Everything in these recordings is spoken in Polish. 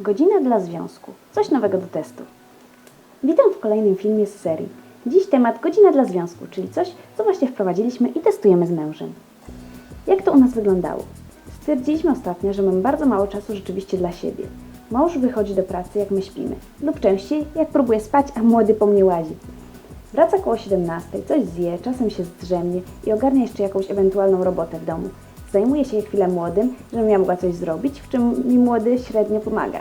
Godzina dla związku. Coś nowego do testu. Witam w kolejnym filmie z serii. Dziś temat godzina dla związku, czyli coś, co właśnie wprowadziliśmy i testujemy z mężem. Jak to u nas wyglądało? Stwierdziliśmy ostatnio, że mamy bardzo mało czasu rzeczywiście dla siebie. Mąż wychodzi do pracy, jak my śpimy, lub częściej, jak próbuje spać, a młody po mnie łazi. Wraca koło 17, coś zje, czasem się zdrzemnie i ogarnia jeszcze jakąś ewentualną robotę w domu. Zajmuje się chwilę młodym, żebym ja mogła coś zrobić, w czym mi młody średnio pomaga.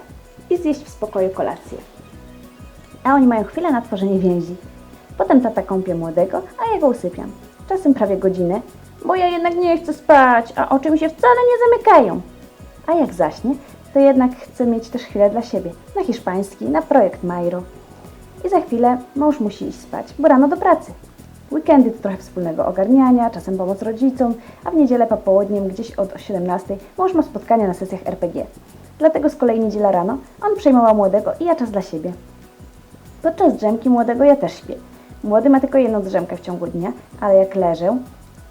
I zjeść w spokoju kolację. A oni mają chwilę na tworzenie więzi. Potem tata kąpie młodego, a ja go usypiam. Czasem prawie godzinę, bo ja jednak nie chcę spać, a oczy mi się wcale nie zamykają. A jak zaśnie, to jednak chcę mieć też chwilę dla siebie, na hiszpański, na projekt Majro. I za chwilę mąż musi iść spać, bo rano do pracy. Weekendy to trochę wspólnego ogarniania, czasem pomoc rodzicom, a w niedzielę popołudniem, gdzieś od 17, mąż ma spotkania na sesjach RPG. Dlatego z kolei niedziela rano on przejmował młodego i ja czas dla siebie. Podczas drzemki młodego ja też śpię. Młody ma tylko jedną drzemkę w ciągu dnia, ale jak leżę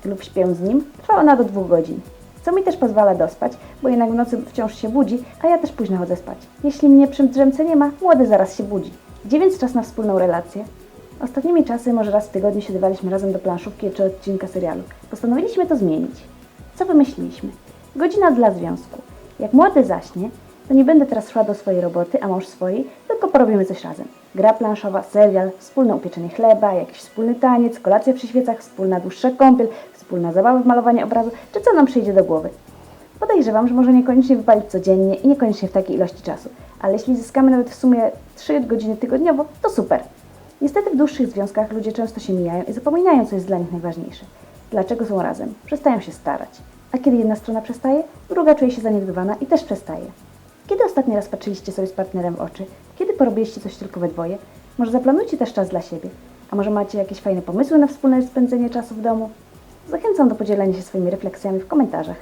lub śpię z nim, trwa ona do dwóch godzin. Co mi też pozwala dospać, bo jednak w nocy wciąż się budzi, a ja też późno chodzę spać. Jeśli mnie przy drzemce nie ma, młody zaraz się budzi. Gdzie więc czas na wspólną relację? Ostatnimi czasy może raz w tygodniu siadywaliśmy razem do planszówki czy odcinka serialu. Postanowiliśmy to zmienić. Co wymyśliliśmy? Godzina dla związku. Jak młody zaśnie, to nie będę teraz szła do swojej roboty, a mąż swojej, tylko porobimy coś razem. Gra planszowa, serial, wspólne upieczenie chleba, jakiś wspólny taniec, kolacja przy świecach, wspólna dłuższa kąpiel, wspólna zabawa w malowanie obrazu, czy co nam przyjdzie do głowy. Podejrzewam, że może niekoniecznie wypalić codziennie i niekoniecznie w takiej ilości czasu, ale jeśli zyskamy nawet w sumie 3 godziny tygodniowo, to super. Niestety w dłuższych związkach ludzie często się mijają i zapominają, co jest dla nich najważniejsze. Dlaczego są razem? Przestają się starać. A kiedy jedna strona przestaje, druga czuje się zaniedbywana i też przestaje. Kiedy ostatni raz patrzyliście sobie z partnerem w oczy? Kiedy porobiliście coś tylko we dwoje? Może zaplanujcie też czas dla siebie? A może macie jakieś fajne pomysły na wspólne spędzenie czasu w domu? Zachęcam do podzielenia się swoimi refleksjami w komentarzach.